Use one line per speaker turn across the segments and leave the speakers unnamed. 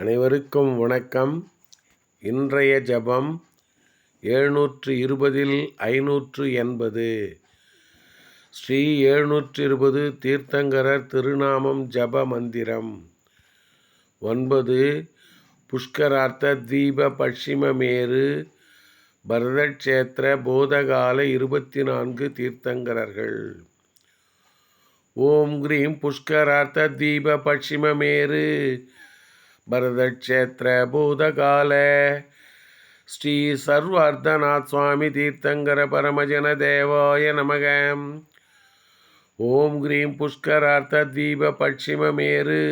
அனைவருக்கும் வணக்கம். இன்றைய ஜபம் எழுநூற்று இருபதில் ஐநூற்று எண்பது. ஸ்ரீ எழுநூற்று இருபது தீர்த்தங்கரர் திருநாமம் ஜப மந்திரம். ஒன்பது புஷ்கரார்த்த தீப பட்சிமமேரு பரதக்ஷேத்திர போதகால இருபத்தி நான்கு தீர்த்தங்கரர்கள். ஓம் கிரீம் புஷ்கரார்த்த தீப பட்சிமமேரு பரதக்ஷேத்திர பூதகால ஸ்ரீ சர்வார்த்தநாத் சுவாமி தீர்த்தங்கர பரமஜன தேவாய நமக. ஓம் கிரீம் புஷ்கரார்த்த தீப பட்சிமமேரு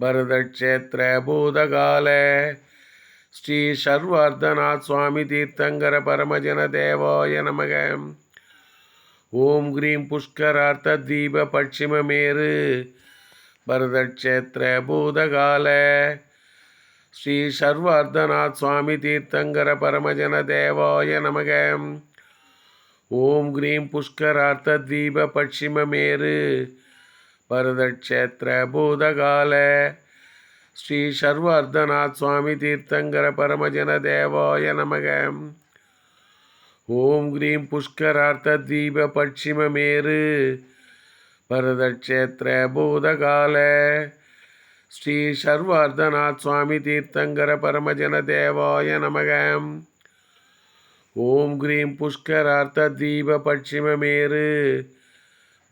பரதக்ஷேத்திர பூதகால ஸ்ரீ சர்வார்த்தநாத் சுவாமி தீர்த்தங்கர பரமஜன தேவாய நமக. ஓம் கிரீம் புஷ்கரார்த்த தீப பட்சிமமேரு பரதக்ஷேத்திர பூதகால ஸ்ரீ சர்வார்த்தநாத் சுவாமி தீர்த்தங்கர பரமஜன தேவாய நமக. ஓம் கிரீம் புஷ்கரார்த்த தீப பட்சிமமேரு பரதக்ஷேத்திர பூதகால ஸ்ரீ சர்வார்த்தநாத் சுவாமி தீர்த்தங்கர பரமஜன தேவாய நமக. ஓம் கிரீம் புஷ்கரார்த்த தீப பட்சிமமேரு பரதக்ஷேத்திர பூதகால ஸ்ரீ சர்வார்த்தநாத் சுவாமி தீர்த்தங்கர பரமஜன தேவாய நமகம் ஓம் கிரீம் புஷ்கரார்த்த தீப பட்சிமமேரு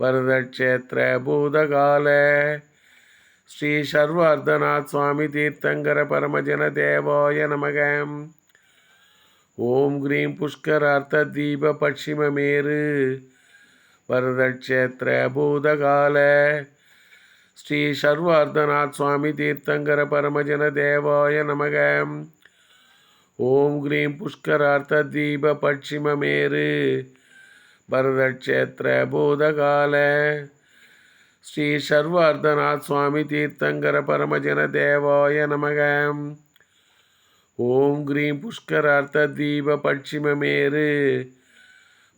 பரதக்ஷேத்திர பூதகால ஸ்ரீ சர்வார்த்தநாத் சுவாமி தீர்த்தங்கர பரமஜன தேவாய நமகம் ஓம் கிரீம் புஷ்கரார்த்த தீப பட்சிமமேரு வரதக்ஷேத்திர பூதகால ஸ்ரீ சர்வார்த்தநாத் சுவாமி தீர்த்தங்கர பரமஜன தேவாய நமக. ஓம் கிரீம் புஷ்கரார்த்த தீப பட்சிமமேரு பரதக்ஷேத்திர பூதகால ஸ்ரீ சர்வார்த்தநாத் சுவாமி தீர்த்தங்கர பரமஜன தேவாய நமக. ஓம் கிரீம் புஷ்கரார்த்த தீப பட்சிமமேரு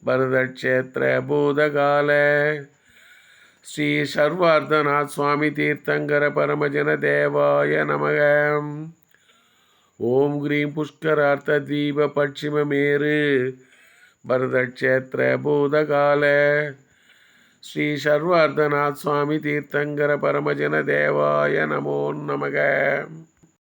பரதக்ஷேத்திர பூதகால ஸ்ரீ சர்வார்த்தநாத் சுவாமி தீர்த்தங்கர பரமஜன தேவாய நமக. ஓம் கிரீம் புஷ்கரார்த்த தீப பட்சிமமேரு பரதக்ஷேத்திர பூதகால ஸ்ரீ சர்வார்த்தநாத் சுவாமி தீர்த்தங்கர பரமஜன தேவாய நமோ நமக.